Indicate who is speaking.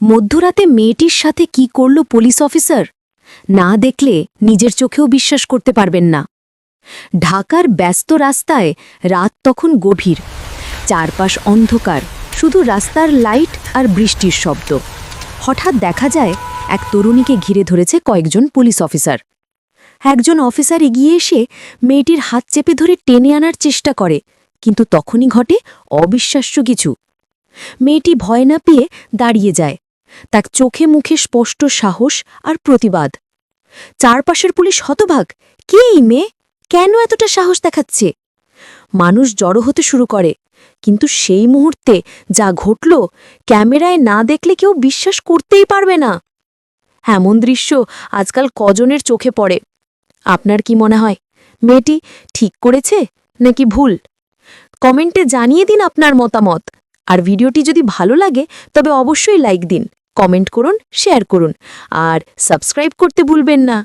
Speaker 1: মধ্যরাতে মেয়েটির সাথে কি করল পুলিশ অফিসার? না দেখলে নিজের চোখেও বিশ্বাস করতে পারবেন না। ঢাকার ব্যস্ত রাস্তায় রাত তখন গভীর। চারপাশ অন্ধকার, শুধু রাস্তার লাইট আর বৃষ্টির শব্দ। হঠাৎ দেখা যায়, এক তরুণীকে ঘিরে ধরেছে কয়েকজন পুলিশ অফিসার। একজন অফিসার এগিয়ে এসে মেয়েটির হাত চেপে ধরে টেনে আনার চেষ্টা করে, কিন্তু তখনই ঘটে অবিশ্বাস্য কিছু। মেয়েটি ভয় না পেয়ে দাঁড়িয়ে যায়। তার চোখে মুখে স্পষ্ট সাহস আর প্রতিবাদ। চারপাশের পুলিশ হতভাগ, কে এই মেয়ে? কেন এতটা সাহস দেখাচ্ছে? মানুষ জড়ো হতে শুরু করে, কিন্তু সেই মুহূর্তে যা ঘটল, ক্যামেরায় না দেখলে কেউ বিশ্বাস করতেই পারবে না। এমন দৃশ্য আজকাল কজনের চোখে পড়ে। আপনার কি মনে হয়, মেয়েটি ঠিক করেছে নাকি ভুল? কমেন্টে জানিয়ে দিন আপনার মতামত। আর ভিডিওটি যদি ভালো লাগে, তবে অবশ্যই লাইক দিন। কমেন্ট করুন শেয়ার করুন আর সাবস্ক্রাইব করতে ভুলবেন না।